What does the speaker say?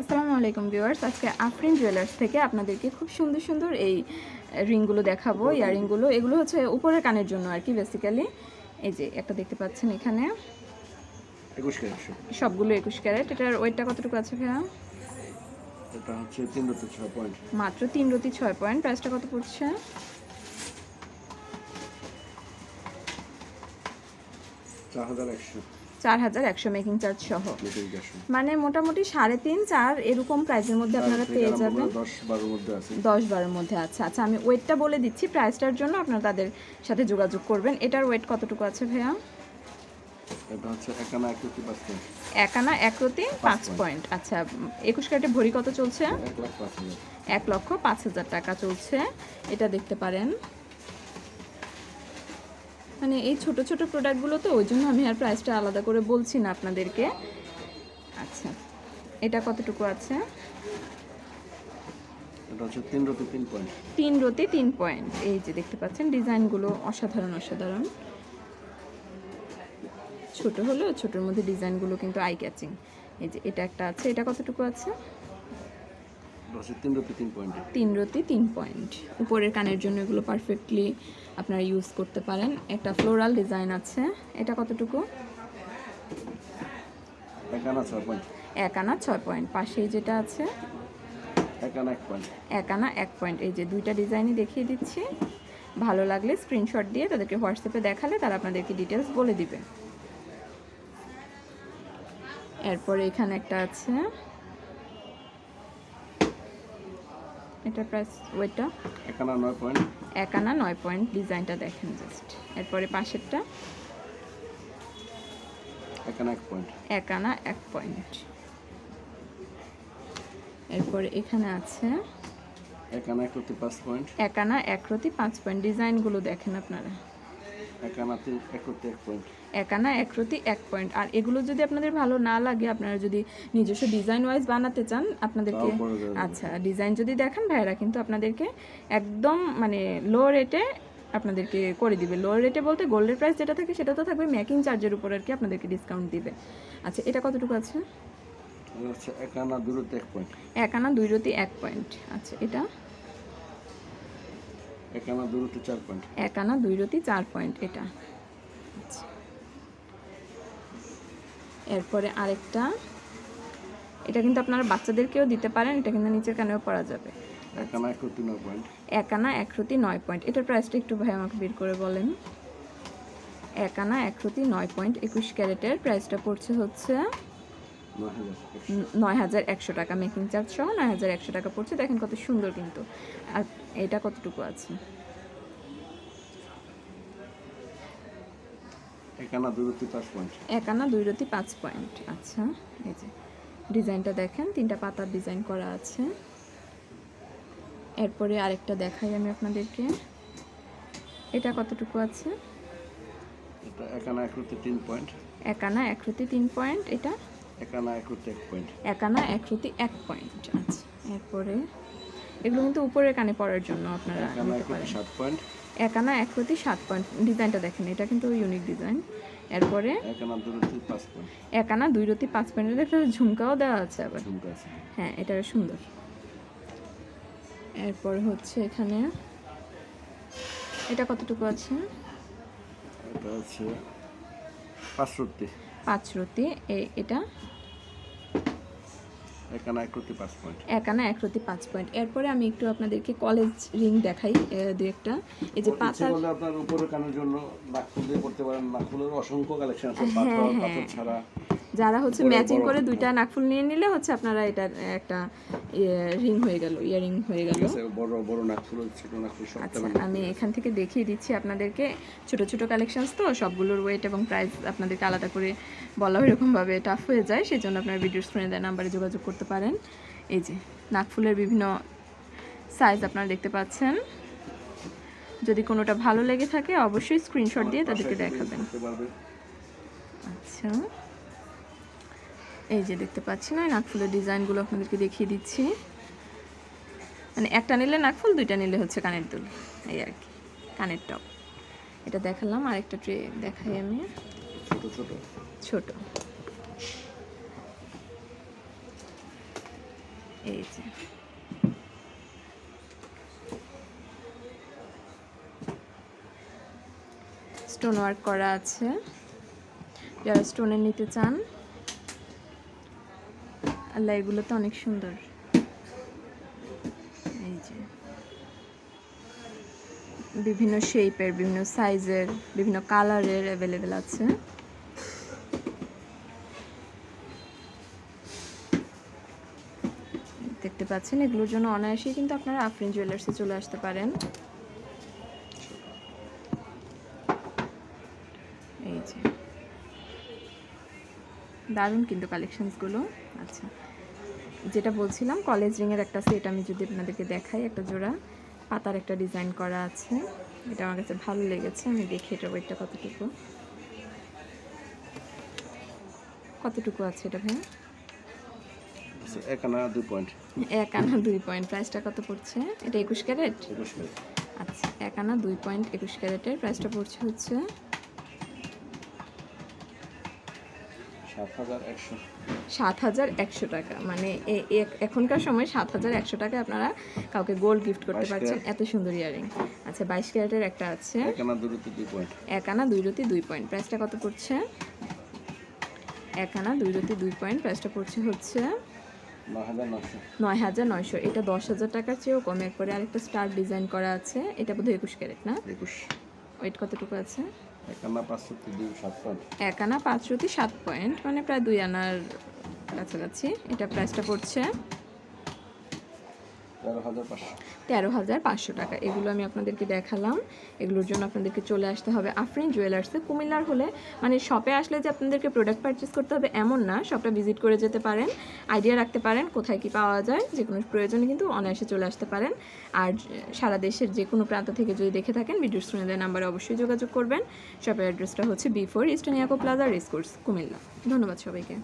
আসসালামু আলাইকুম ভিউয়ার্স। আজকে আফরিন জুয়েলার্স থেকে আপনাদেরকে খুব সুন্দর সুন্দর এই রিংগুলো দেখাবো ইয়ারিংগুলো এগুলো হচ্ছে উপরের কানের জন্য আর কি বেসিক্যালি এই যে একটা দেখতে পাচ্ছেন এখানে। সবগুলো একুশ ক্যারেট। এটার ওয়েটটা কতটুকু আছে ভাইয়া? মাত্র তিন রতি ছয় পয়েন্ট। প্রাইসটা কত পড়ছে? চার হাজার একশো। চার হাজার একশো মেকিং চার্জ সহ। মানে মোটামুটি সাড়ে তিন চার এরকম প্রাইসের মধ্যে আপনারা পেয়ে যাবেন। দশ বারোর মধ্যে আছে। আচ্ছা আমি ওয়েটটা বলে দিচ্ছি। প্রাইসটার জন্য আপনারা তাদের সাথে যোগাযোগ করবেন। এটার ওয়েট কতটুকু আছে ভাইয়া? এটা হচ্ছে একানা এক রুপি পাঁচ পয়েন্ট পাঁচ আচ্ছা একুশ ক্যারেটে ভরি কত চলছে? এক লক্ষ পাঁচ হাজার টাকা চলছে। এটা দেখতে পারেন। মানে এই ছোট ছোট প্রোডাক্টগুলো তো ওই জন্য আমি আর প্রাইসটা আলাদা করে বলছি না আপনাদেরকে। আচ্ছা এটা কতটুকু আছে? এটা তিন রতি তিন পয়েন্ট এই যে দেখতে পাচ্ছেন ডিজাইনগুলো অসাধারণ অসাধারণ। ছোট হলেও ছোটোর মধ্যে ডিজাইনগুলো কিন্তু আই ক্যাচিং এই যে এটা একটা আছে এটা কতটুকু আছে? তিন রতি তিন পয়েন্ট উপরের কানের জন্য এগুলো পারফেক্টলি আপনারা ইউজ করতে পারেন। একটা ফ্লোরাল ডিজাইন আছে। এটা কতটুকু? এক আনা ছয় পয়েন্ট পাশেই যেটা আছে? এক এক আনা এক পয়েন্ট এই যে দুইটা ডিজাইনই দেখিয়ে দিচ্ছি। ভালো লাগলে স্ক্রিনশট দিয়ে তাদেরকে হোয়াটসঅ্যাপে দেখালে তারা আপনাদেরকে ডিটেলস বলে দিবে। এরপরে এখানে একটা আছে। এটা প্রাইস ওয়েটটা একানা নয় পয়েন্ট এক আনা নয় পয়েন্ট ডিজাইনটা দেখেন জাস্ট এরপরে পাশেরটা। একানা এক পয়েন্ট এক আনা এক পয়েন্ট এরপরে এখানে আছে একানা এক রুপি পাঁচ পয়েন্ট এক আনা এক রতি পাঁচ পয়েন্ট ডিজাইনগুলো দেখেন আপনারা। একানা তিন এক পয়েন্ট আর এগুলো যদি আপনাদের ভালো না লাগে আপনারা যদি নিজস্ব ডিজাইন ওয়াইজ বানাতে চান আপনাদেরকে। আচ্ছা ডিজাইন যদি দেখান ভাইয়েরা কিন্তু আপনাদেরকে একদম মানে লো রেটে আপনাদেরকে করে দিবে। লো রেটে বলতে গোল্ডের প্রাইস যেটা থাকে সেটা তো থাকবে মেকিং চার্জের উপর আর কি আপনাদেরকে ডিসকাউন্ট দিবে। আচ্ছা এটা কতটুকু আছে? পয়েন্ট এক আনা দুই রতি এক পয়েন্ট আচ্ছা এটা একানা দুই রুপি চার পয়েন্ট এক আনা দুই রতি চার পয়েন্ট এটা। আচ্ছা। এরপরে আরেকটা। এটা কিন্তু আপনারা বাচ্চাদেরকেও দিতে পারেন এটা কিন্তু নিচের কানেও পরা যাবে। একানা এক আনা এক রতি নয় পয়েন্ট। এটার প্রাইসটা একটু ভাই আমাকে বের করে বলেন। এক আনা এক রতি নয় পয়েন্ট একুশ ক্যারেটের প্রাইসটা পড়ছে হচ্ছে নয় হাজার একশো। টাকা। মেকিং চার্জ সহ নয় হাজার একশো টাকা পড়ছে। দেখেন কত সুন্দর কিন্তু। আর এটা কতটুকু আছে? একানা দুই রুপি পাঁচ পয়েন্ট। এক আনা দুই রতি পাঁচ পয়েন্ট। আচ্ছা এই যে ডিজাইনটা দেখেন তিনটা পাতার ডিজাইন করা আছে। এরপরে আরেকটা দেখাই আমি আপনাদেরকে। এটা কতটুকু আছে? এটা একানা এক রুপি তিন পয়েন্ট। এক আনা এক রতি তিন পয়েন্ট এটা? একানা এক রুপি এক পয়েন্ট। এক আনা এক রতি এক পয়েন্ট আচ্ছা। এরপরে এগুলো কিন্তু উপরের কানে পড়ার জন্য আপনারা নিতে পারেন। এক আনা এক রতি সাত পয়েন্ট ডিজাইনটা দেখেন এটা কিন্তু ইউনিক ডিজাইন এরপরে একানা দুই এক আনা রতি পাঁচ পয়েন্টের একটা ঝুমকাও দেওয়া আছে আবার। হ্যাঁ এটা সুন্দর। এরপর হচ্ছে এখানে এটা কতটুকু আছে? এটা হচ্ছে পাঁচ রুপি পাঁচ রতি এটা? একানা একরতি পাঁচ পয়েন্ট পাঁচ পয়েন্ট এরপরে আমি একটু আপনাদেরকে কলেজ রিং দেখাই দু একটা। এই যে পাতা আপনার উপরে কানের জন্য নাকফুল দিয়ে করতে পারেন। নাকফুলের অসংখ্য কালেকশন আছে হ্যাঁ, হ্যাঁ। পাথর ছাড়া। যারা হচ্ছে ম্যাচিং করে দুইটা নাকফুল নিয়ে নিলে হচ্ছে আপনারা এটার একটা রিং হয়ে গেল ইয়ারিং হয়ে গেল। বড় বড় নাকফুল ছোট নাকফুল সব আচ্ছা আমি এখান থেকে দেখিয়ে দিচ্ছি আপনাদেরকে। ছোট ছোট কালেকশনস তো সবগুলোর ওয়েট এবং প্রাইস আপনাদেরকে আলাদা করে বলা এরকমভাবে টাফ হয়ে যায় সেই জন্য আপনার ভিডিও স্ক্রিনে দেওয়া নাম্বারে যোগাযোগ করতে পারেন। এই যে নাকফুলের বিভিন্ন সাইজ আপনারা দেখতে পাচ্ছেন। যদি কোনোটা ভালো লেগে থাকে অবশ্যই স্ক্রিনশট দিয়ে তাদেরকে দেখাবেন। আচ্ছা। এই যে দেখতে পাচ্ছি না নাকফুলের ডিজাইনগুলো আপনাদেরকে দেখিয়ে দিচ্ছি। মানে একটা নিলে নাকফুল দুইটা নিলে হচ্ছে কানের দুল। এই আর কি কানের টপ। এটা দেখালাম আরেকটা ট্রে দেখাই আমি। ছোট এই যে। স্টোন ওয়ার্ক করা আছে। যারা স্টোনের নিতে চান আল্লাহ, এগুলো তো অনেক সুন্দর। এই যে। বিভিন্ন শেপের বিভিন্ন সাইজের বিভিন্ন কালারের অ্যাভেলেবেল আছে। দেখতে পাচ্ছেন, এগুলোর জন্য অনায়াসেই কিন্তু আপনারা আফরিন জুয়েলার্সে চলে আসতে পারেন। এই যে। দারুণ কিন্তু কালেকশানসগুলো আচ্ছা যেটা বলছিলাম কলেজ রিংয়ের একটা সেট আমি যদি আপনাদেরকে দেখাই একটা জোড়া পাতার একটা ডিজাইন করা আছে। এটা আমার কাছে ভালো লেগেছে আমি দেখি এটা ওয়েটটা কতটুকু? কতটুকু আছে এটা ভাই এক আনা দুই পয়েন্ট এক আনা দুই পয়েন্ট প্রাইসটা কত পড়ছে? এটা একুশ ক্যারেট? আচ্ছা এক আনা দুই পয়েন্ট একুশ ক্যারেটের প্রাইসটা পড়ছে হচ্ছে সাত হাজার একশো। টাকা। মানে এখনকার সময় সাত হাজার একশো টাকায় আপনারা কাউকে গোল্ড গিফট করতে পারছেন। এত সুন্দর ইয়ারিং আচ্ছা বাইশ ক্যারেটের একটা আছে। এক আনা দুই রতি দুই পয়েন্ট প্রাইসটা কত পড়ছে? এক আনা দুই রতি দুই পয়েন্ট প্রাইসটা পড়ছে হচ্ছে নয় হাজার নশো নয় হাজার নয়শো। এটা দশ হাজার টাকার চেয়েও কমে। একবারে আরেকটা স্টার ডিজাইন করা আছে। এটা বোধহয় একুশ ক্যারেট না? একুশ। ওয়েট কতটুকু আছে? এক আনা পাঁচশো সাত পয়েন্ট। পাঁচ রুটি সাত পয়েন্ট মানে প্রায় দুই আনার কাছাকাছি। এটা প্রাইসটা পড়ছে। তেরো হাজার পাঁচশো। টাকা। এগুলো আমি আপনাদেরকে দেখালাম। এগুলোর জন্য আপনাদেরকে চলে আসতে হবে আফরিন জুয়েলার্সে কুমিল্লার হলে মানে শপে আসলে যে আপনাদেরকে প্রোডাক্ট পারচেস করতে হবে এমন না। শপটা ভিজিট করে যেতে পারেন আইডিয়া রাখতে পারেন, কোথায় কি পাওয়া যায়, যে কোনো প্রয়োজনে কিন্তু অনায়াসে চলে আসতে পারেন। আর সারা দেশের যে কোনো প্রান্ত থেকে যদি দেখে থাকেন ভিডিও স্ক্রিনে নাম্বারে অবশ্যই যোগাযোগ করবেন। শপের অ্যাড্রেসটা হচ্ছে বি ফোর ইস্টার্ন ইয়াকো প্লাজা রেসকোর্স কুমিল্লা। ধন্যবাদ সবাইকে।